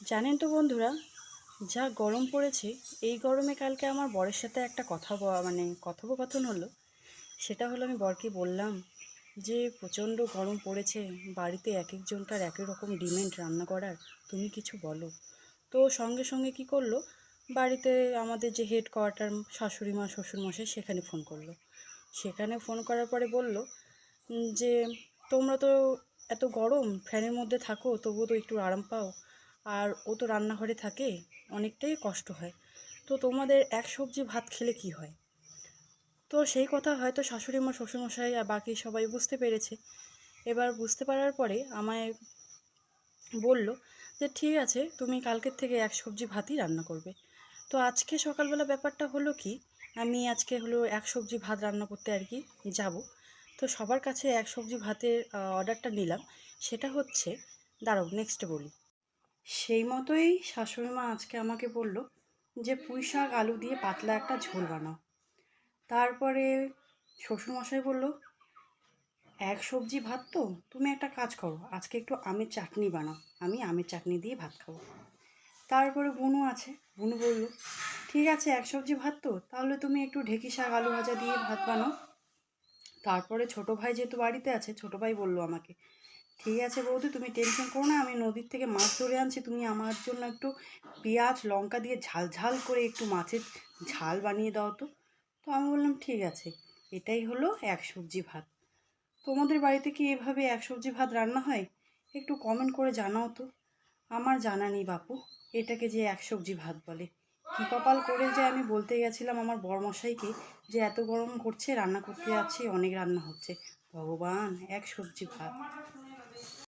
জানেন তো বন্ধুরা, যা গরম পড়েছে, এই গরমে কালকে আমার বরের সাথে একটা কথা মানে কথোপকথন হলো। সেটা হলো আমি বরকে বললাম যে, প্রচণ্ড গরম পড়েছে, বাড়িতে এক একজনকার এক এক রকম ডিমেন্ড রান্না করার, তুমি কিছু বলো। তো সঙ্গে সঙ্গে কি করল, বাড়িতে আমাদের যে হেড কোয়ার্টার শাশুড়ি মা শ্বশুরমশাই সেখানে ফোন করল। সেখানে ফোন করার পরে বলল যে, তোমরা তো এত গরম, ফ্যানের মধ্যে থাকো, তবুও তো একটু আরাম পাও। আর ও তো রান্নাঘরে থাকে, অনেকটাই কষ্ট হয়। তো তোমাদের এক সবজি ভাত খেলে কি হয়? তো সেই কথা হয়তো শাশুড়ি মা শ্বশুরমশাই আর বাকি সবাই বুঝতে পেরেছে। এবার বুঝতে পারার পরে আমায় বলল যে, ঠিক আছে, তুমি কালকের থেকে এক সবজি ভাতই রান্না করবে। তো আজকে সকালবেলা ব্যাপারটা হলো কি, আমি আজকে হলো এক সবজি ভাত রান্না করতে আর কি যাব। তো সবার কাছে এক সবজি ভাতের অর্ডারটা নিলাম। সেটা হচ্ছে, দাঁড়াও নেক্সট বলি। সেই মতোই শাশুড়ি মা আজকে আমাকে বলল যে, পুঁই শাক, আলু দিয়ে পাতলা একটা ঝোল বানাও। তারপরে শ্বশুরমশাই বলল, এক সবজি ভাত তো, তুমি একটা কাজ করো, আজকে একটু আমের চাটনি বানাও, আমি আমের চাটনি দিয়ে ভাত খাব। তারপরে বুনু আছে, বুনু বলল, ঠিক আছে, এক সবজি ভাত তো, তাহলে তুমি একটু ঢেকি শাক, আলু ভাজা দিয়ে ভাত বানাও। তারপরে ছোট ভাই যেহেতু বাড়িতে আছে, ছোট ভাই বলল আমাকে ঠিক আছে বৌদি, তুমি টেনশন করো না, আমি নদীর থেকে মাছ ধরে আনছি, তুমি আমার জন্য একটু পেঁয়াজ, লঙ্কা দিয়ে ঝাল ঝাল করে একটু মাছের ঝাল বানিয়ে দাও তো। তো আমি বললাম, ঠিক আছে। এটাই হলো এক সবজি ভাত। তোমাদের বাড়িতে কি এভাবে এক সবজি ভাত রান্না হয়? একটু কমেন্ট করে জানাও তো। আমার জানা নেই বাপু, এটাকে যে এক সবজি ভাত বলে। কী কপাল করে যে আমি বলতে গেছিলাম আমার বরমশাইকে যে এত গরম করছে, রান্না করতে যাচ্ছি, অনেক রান্না হচ্ছে। ভগবান, এক সবজি ভাত।